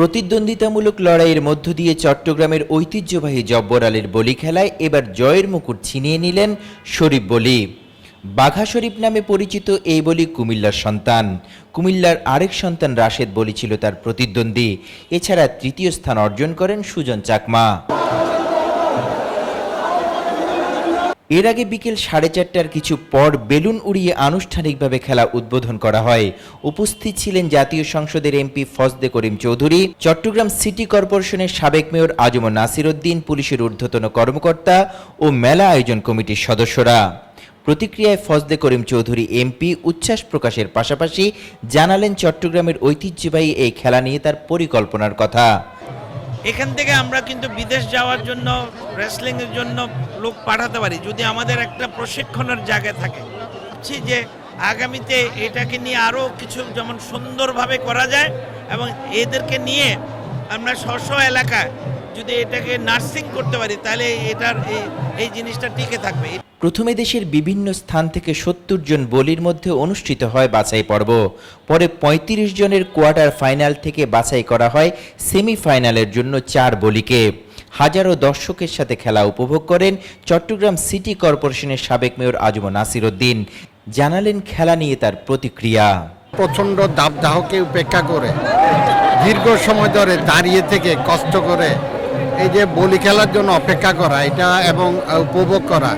প্রতিদ্বন্দ্বিতামূলক লড়াইয়ের মধ্য দিয়ে চট্টগ্রামের ঐতিহ্যবাহী জব্বর আলীর বলি খেলায় এবার জয়ের মুকুট ছিনিয়ে নিলেন শরীফ বলি। বাঘা শরীফ নামে পরিচিত এই বলি কুমিল্লার সন্তান। কুমিল্লার আরেক সন্তান রাশেদ বলি ছিল তার প্রতিদ্বন্দ্বী। এছাড়া তৃতীয় স্থান অর্জন করেন সুজন চাকমা। এর আগে বিকেল সাড়ে চারটার কিছু পর বেলুন উড়িয়ে আনুষ্ঠানিকভাবে খেলা উদ্বোধন করা হয়। উপস্থিত ছিলেন জাতীয় সংসদের এমপি ফজদে করিম চৌধুরী, চট্টগ্রাম সিটি কর্পোরেশনের সাবেক মেয়র আজম নাসির উদ্দিন পুলিশের ঊর্ধ্বতন কর্মকর্তা ও মেলা আয়োজন কমিটির সদস্যরা। প্রতিক্রিয়ায় ফজদে করিম চৌধুরী এমপি উচ্ছ্বাস প্রকাশের পাশাপাশি জানালেন চট্টগ্রামের ঐতিহ্যবাহী এই খেলা নিয়ে তার পরিকল্পনার কথা। এখান থেকে আমরা কিন্তু বিদেশ যাওয়ার জন্য রেসলিং এর জন্য লোক পাঠাতে পারি, যদি আমাদের একটা প্রশিক্ষণের জায়গা থাকে। ভাবছি যে আগামীতে এটাকে নিয়ে আরও কিছু যেমন সুন্দরভাবে করা যায়, এবং এদেরকে নিয়ে আমরা স্ব এলাকায় যদি এটাকে নার্সিং করতে পারি তাহলে এটার এই জিনিসটা টিকে থাকবে। প্রথমে দেশের বিভিন্ন স্থান থেকে সত্তর জন বলির মধ্যে অনুষ্ঠিত হয় বাছাই পর্ব। পরে ৩৫ জনের কোয়ার্টার ফাইনাল থেকে বাছাই করা হয় সেমিফাইনালের জন্য চার বলিকে। হাজারো দর্শকের সাথে খেলা উপভোগ করেন চট্টগ্রাম সিটি কর্পোরেশনের সাবেক মেয়র আজম নাসির উদ্দিন জানালেন খেলা নিয়ে তার প্রতিক্রিয়া। প্রচণ্ড দাবদাহকে উপেক্ষা করে দীর্ঘ সময় ধরে দাঁড়িয়ে থেকে কষ্ট করে এই যে বলি খেলার জন্য অপেক্ষা করা এটা এবং উপভোগ করা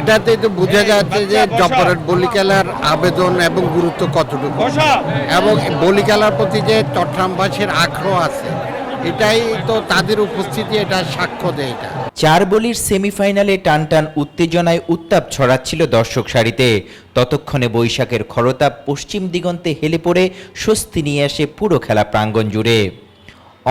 এটাতে তো বোঝা যাচ্ছে যে জব্বরের বলি খেলার আবেদন এবং গুরুত্ব কতটুকু। এবং বলি খেলার প্রতি যে চট্টগ্রামবাসীর আগ্রহ আছে এটাই তো তাদের উপস্থিতি এটা সাক্ষ্য দেয় এটা। চার বলির সেমিফাইনালে টানটান উত্তেজনায় উত্তাপ ছড়াচ্ছিল দর্শক সারিতে। ততক্ষণে বৈশাখের খরতাপ পশ্চিম দিগন্তে হেলে পড়ে স্বস্তি নিয়ে আসে পুরো খেলা প্রাঙ্গণ জুড়ে।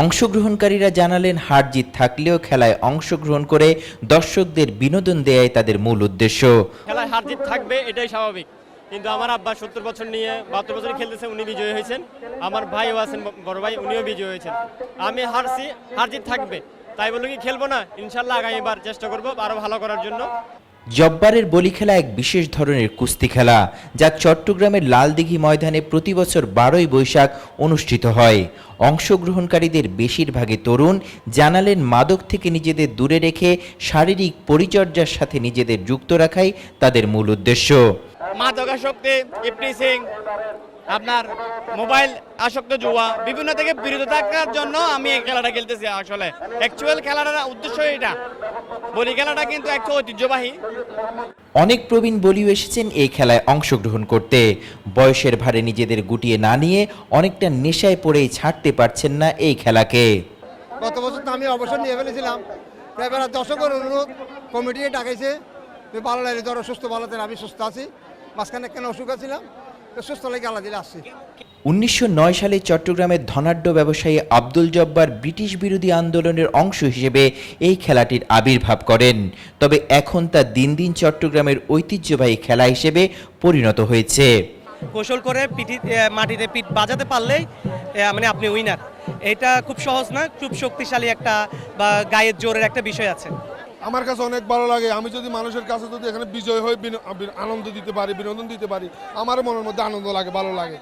অংশগ্রহণকারীরা জানালেন, হার জিত থাকলেও খেলায় অংশগ্রহণ করে দর্শকদের বিনোদন দেয়াই তাদের মূল উদ্দেশ্য। খেলায় হার জিত থাকবে, এটাই স্বাভাবিক। কিন্তু আমার আব্বা সত্তর বছর নিয়ে বাহাত্তর বছর খেলতেছে, উনি বিজয়ী হয়েছেন। আমার ভাইও আছেন, বড় ভাই, উনিও বিজয়ী হয়েছেন। আমি হারছি, হার জিত থাকবে। তাই বলে কি, খেলব না, ইনশাল্লাহ আগামীবার চেষ্টা করব আরও ভালো করার জন্য। জব্বারের বলি খেলা এক বিশেষ ধরনের কুস্তি খেলা, যা চট্টগ্রামের লালদিঘি ময়দানে প্রতি বছর বারোই বৈশাখ অনুষ্ঠিত হয়। অংশগ্রহণকারীদের বেশিরভাগই তরুণ, জানালেন মাদক থেকে নিজেদের দূরে রেখে শারীরিক পরিচর্যার সাথে নিজেদের যুক্ত রাখাই তাদের মূল উদ্দেশ্য। মাদক আসক্তি ইপটিসিং আপনার মোবাইল আসক্ত জুয়া বিভিন্ন থেকে বিরত থাকার জন্য আমি এই খেলাটা খেলতেছি আসলে। অ্যাকচুয়াল খেলাটার উদ্দেশ্য এটা। বলি খেলাটা কিন্তু একটা ঐতিহ্যবাহী। অনেক প্রবীণ বলিও এসেছেন এই খেলায় অংশগ্রহণ করতে। বয়সের ভারে নিজেদের গুটিয়ে না নিয়ে অনেকটা নেশায় পড়েই ছাড়তে পারছেন না এই খেলাকে। গত বছর তো আমি অবসর নিয়ে ফেলেছিলাম। প্রায় বেলা দশকের অনুরোধ কমিটি ডাকাইছে ভালো লাগে ধরো সুস্থ ভালো আমি সুস্থ আছি। মাঝখানে কেন অসুখ আছিলাম? সুস্থ লাগে আল্লাহ দিলে আসছি উনিশশো সালে চট্টগ্রামের ধনাঢ্য ব্যবসায়ী আব্দুল জব্বার ব্রিটিশ বিরোধী আন্দোলনের অংশ হিসেবে এই খেলাটির আবির্ভাব করেন। তবে এখন তা দিন দিন চট্টগ্রামের ঐতিহ্যবাহী খেলা হিসেবে পরিণত হয়েছে। কৌশল করে পিঠি মাটিতে পিঠ বাজাতে পারলেই মানে আপনি উইনার। এটা খুব সহজ না খুব শক্তিশালী একটা বা গায়ের জোরের একটা বিষয় আছে। আমার কাছে অনেক ভালো লাগে। আমি যদি মানুষের কাছে যদি এখানে বিজয় হয়ে আনন্দ দিতে পারি, বিনোদন দিতে পারি, আমার মনের মধ্যে আনন্দ লাগে, ভালো লাগে।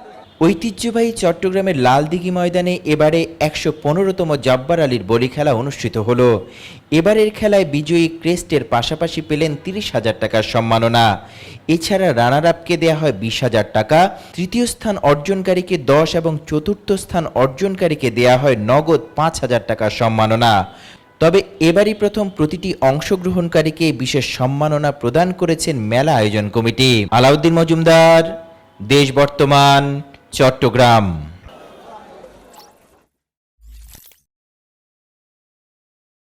ঐতিহ্যবাহী চট্টগ্রামের লালদিঘি ময়দানে এবারে একশো পনেরোতম জব্বার আলীর বলি খেলা অনুষ্ঠিত হলো। এবারের খেলায় বিজয়ী ক্রেস্টের পাশাপাশি পেলেন তিরিশ হাজার টাকার সম্মাননা। এছাড়া রানার আপকে দেওয়া হয় বিশ হাজার টাকা। তৃতীয় স্থান অর্জনকারীকে দশ এবং চতুর্থ স্থান অর্জনকারীকে দেওয়া হয় নগদ পাঁচ হাজার টাকার সম্মাননা। তবে এবারই প্রথম প্রতিটি অংশগ্রহণকারীকে বিশেষ সম্মাননা প্রদান করেছেন মেলা আয়োজন কমিটি। আলাউদ্দিন মজুমদার, দেশ বর্তমান, চট্টগ্রাম।